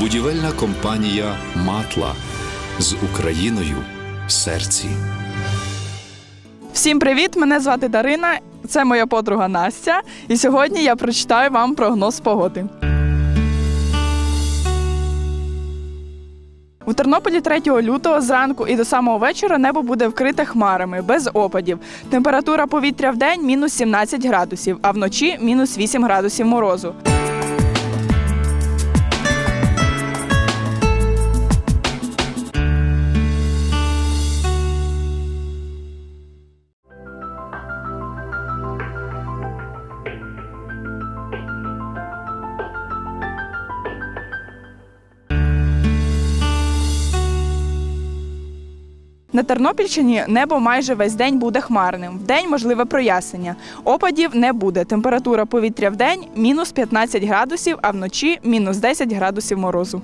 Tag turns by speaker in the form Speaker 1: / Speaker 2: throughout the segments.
Speaker 1: Будівельна компанія Матла з Україною в серці.
Speaker 2: Всім привіт! Мене звати Дарина. Це моя подруга Настя. І сьогодні я прочитаю вам прогноз погоди. У Тернополі 3 лютого зранку і до самого вечора небо буде вкрите хмарами без опадів. Температура повітря в день мінус 17 градусів, а вночі мінус 8 градусів морозу. На Тернопільщині небо майже весь день буде хмарним. Вдень можливе прояснення. Опадів не буде. Температура повітря в день мінус 15 градусів, а вночі мінус 10 градусів морозу.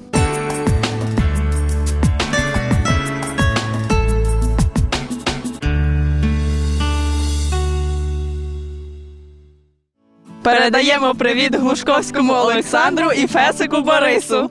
Speaker 2: Передаємо привіт Глушковському Олександру і Фесику Борису.